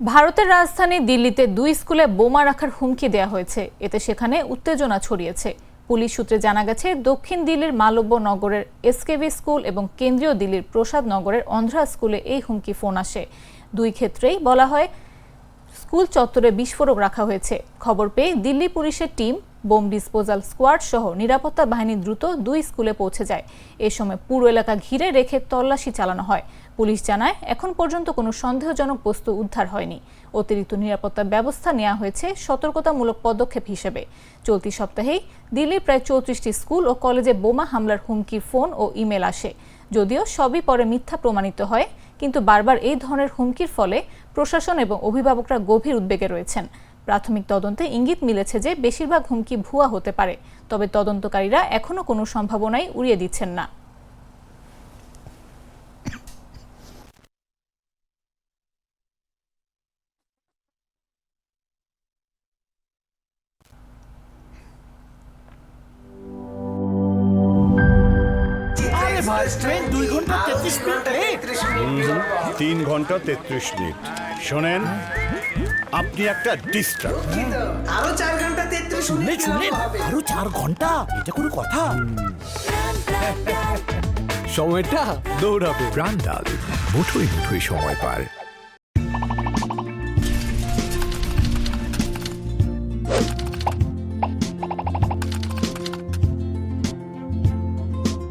ভারতের রাজধানী দিল্লিতে দুই স্কুলে বোমা রাখার হুমকি দেওয়া হয়েছে। এতে সেখানে উত্তেজনা ছড়িয়েছে। পুলিশ সূত্রে জানা গেছে, দক্ষিণ দিল্লির মালব্য নগরের এসকেভি স্কুল এবং কেন্দ্রীয় দিল্লির প্রসাদ নগরের অন্ধ্রা স্কুলে এই হুমকি ফোন আসে। দুই ক্ষেত্রেই বলা হয় স্কুল চত্বরে বিস্ফোরক রাখা হয়েছে। খবর পেয়ে দিল্লি পুলিশের টিম বোম ডিসপোজাল স্কোয়াড সহ নিরাপত্তা বাহিনী দ্রুত দুই স্কুলে পৌঁছে যায়। এ সময় পুরো এলাকা ঘিরে রেখে তল্লাশি চালানো হয়। পুলিশ জানায়, এখন পর্যন্ত কোনো সন্দেহজনক বস্তু উদ্ধার হয়নি। অতিরিক্ত নিরাপত্তা ব্যবস্থা নেওয়া হয়েছে সতর্কতামূলক পদক্ষেপ হিসেবে। চলতি সপ্তাহেই দিল্লির প্রায় চৌত্রিশটি স্কুল ও কলেজে বোমা হামলার হুমকির ফোন ও ইমেল আসে। যদিও সবই পরে মিথ্যা প্রমাণিত হয়। কিন্তু বারবার এই ধরনের হুমকির ফলে প্রশাসন এবং অভিভাবকরা গভীর উদ্বেগে রয়েছেন। প্রাথমিক তদন্তে ইঙ্গিত মিলেছে যে বেশিরভাগ হুমকি ভুয়া হতে পারে, তবে তদন্তকারীরা এখনও কোনো সম্ভাবনাই উড়িয়ে দিচ্ছেন না। দুই ঘণ্টা তেত্রিশ মিনিট তিন ঘণ্টা তেত্রিশ মিনিট। শোনেন আপনি একটা ডিস্টার্ব আরও চার ঘণ্টা তেত্রিশ শুনলেন মিনিট শুনলেন আরও চার ঘণ্টা? এটা কোনো কথা? সময়টা দৌড়াবে। প্রাণডাল মুঠোই মুঠোই সময় পার।